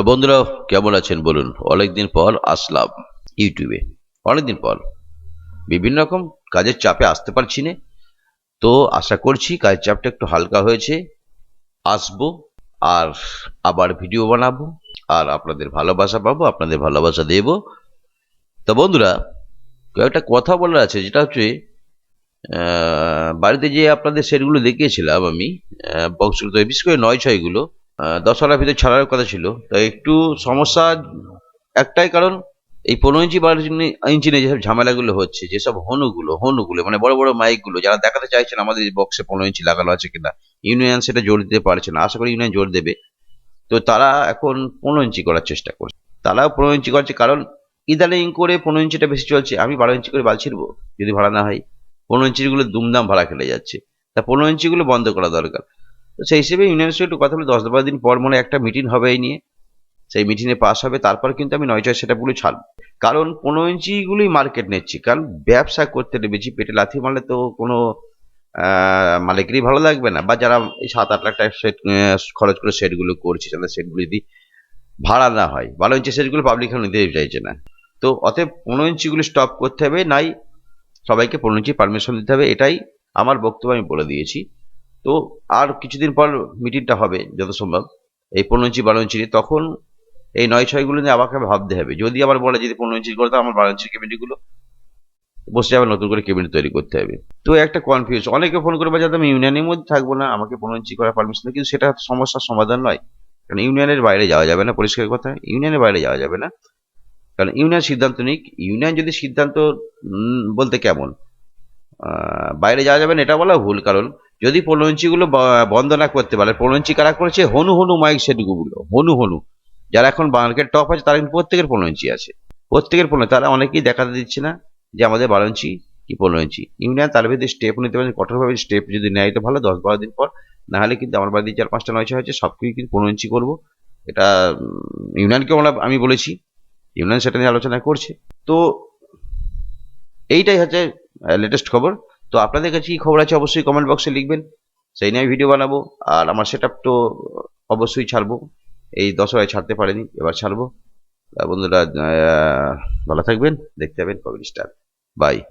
তা বন্ধুরা, কেমন আছেন বলুন? অনেকদিন পর আসলাম ইউটিউবে। অনেকদিন পর। বিভিন্ন রকম কাজের চাপে আসতে পারছি না। তো আশা করছি কাজের চাপটা একটু হালকা হয়েছে। আসব আর আবার ভিডিও বানাবো আর আপনাদের ভালোবাসা পাবো, আপনাদের ভালোবাসা দেব। তা বন্ধুরা, কয়েকটা কথা বলার আছে। যেটা হচ্ছে বাড়িতে যে আপনাদের সেটগুলো দেখিয়েছিলাম আমি বক্সগুলো বিশেষ করে নয় ছয়গুলো দশটার ভিতরে ছাড়ার কথা ছিল। তো একটু সমস্যা একটাই কারণ, এই পনেরো ইঞ্চি, বারো ইঞ্চি নিয়ে যেসব ঝামেলাগুলো হচ্ছে, যেসব হনুগুলো হনুগুলো মানে বড় বড় মাইকগুলো, যারা দেখাতে চাইছেন আমাদের বক্সে পনেরো ইঞ্চি লাগানো আছে কিনা, ইউনিয়ন সেটা জোর দিতে পারছে না। আশা করি ইউনিয়ন জোর দেবে। তো তারা এখন পনেরো ইঞ্চি করার চেষ্টা করছে। তারাও পনেরো ইঞ্চি করছে কারণ ইদানিং করে পনেরো ইঞ্চিটা বেশি চলছে। আমি বারো ইঞ্চি করে বাল ছিড়বো, যদি ভাড়া না হয়। পনেরো ইঞ্চিগুলো দুমদাম ভাড়া খেলে যাচ্ছে। তা পনেরো ইঞ্চিগুলো বন্ধ করা দরকার। তো সেই হিসেবে ইউনিয়নের সঙ্গে একটু কথা বলে, দশ বারো দিন পর মনে একটা মিটিং হবে এই নিয়ে। সেই মিটিংয়ে পাস হবে, তারপর কিন্তু আমি নয় ছয় সেটাগুলো ছাড়বো। কারণ পনেরো ইঞ্চিগুলোই মার্কেট নিচ্ছি, কারণ ব্যবসা করতে বেশি পেটে লাথি মারলে তো কোনো মালিকেরই ভালো লাগবে না। বা যারা এই সাত আট লাখ টাকা সেট খরচ করে সেটগুলো করছে তাদের সেটগুলো যদি ভাড়া না হয়, বারো ইঞ্চি সেটগুলো পাবলিক নিতে চাইছে না। তো অতএব পনেরো ইঞ্চিগুলো স্টপ করতে হবে, নাই সবাইকে পনেরো ইঞ্চি পারমিশন দিতে হবে, এটাই আমার বক্তব্য আমি বলে দিয়েছি। তো আর কিছুদিন পর মিটিংটা হবে যত সম্ভব। এই পনেরো ইঞ্চি, বারো ইঞ্চি তখন এই নয়, ছয়গুলো নিয়ে আমাকে ভাবতে হবে। যদি আবার বলে যদি পনেরো ইঞ্চি করে তো আমার বারো ইঞ্চি কেবিনেটগুলো বসে আবার নতুন করে কেবিনেট তৈরি করতে হবে। তো একটা কনফিউজ অনেকে ফোন করে বাজাতে আমি ইউনিয়নের মধ্যে থাকব না, আমাকে পনেরো ইঞ্চি করার পারমিশন কিন্তু সেটা সমস্যার সমাধান নয়। কারণ ইউনিয়নের বাইরে যাওয়া যাবে না, পরিষ্কার কথা। ইউনিয়নের বাইরে যাওয়া যাবে না। কারণ ইউনিয়ন সিদ্ধান্ত নিক। ইউনিয়ন যদি সিদ্ধান্ত বলতে কেমন? বাইরে যাওয়া যাবে না, এটা বলা ভুল। কারণ যদি পনেরো ইঞ্চিগুলো বন্ধ না করতে পারে, পনেরো ইঞ্চি কারা করেছে? হনু হনু, মাইক সেটগুলো হনু হনু। যারা এখন মার্কেট টপ আছে, তারা কিন্তু প্রত্যেকের পনেরো ইঞ্চি আছে। প্রত্যেকের পনেরো, তারা অনেকেই দেখাতে দিচ্ছে না যে আমাদের বারো ইঞ্চি কি পনেরো ইঞ্চি। ইউনিয়ন, তার ভিতরে স্টেপ নিতে পারে কঠোরভাবে স্টেপ যদি নেয় তো ভালো, দশ বারো দিন পর। না হলে কিন্তু আমার বাড়িতে চার পাঁচটা নয় হয়েছে সবকিছু কিন্তু পনেরো ইঞ্চি করব। এটা ইউনিয়নকে আমরা, আমি বলেছি, ইউনিয়ন সেটা নিয়ে আলোচনা করছে। তো, এইটাই হচ্ছে লেটেস্ট খবর। তো আপনাদের কাছে কি খবর আছে অবশ্যই কমেন্ট বক্সে লিখবেন। সেই নিয়ে ভিডিও বানাবো। আর আমার সেট তো অবশ্যই ছাড়বো। এই দশরায় ছাড়তে পারেনি, এবার ছাড়বো। বন্ধুরা ভালো থাকবেন, দেখতে পাবেন কবির স্টার। বাই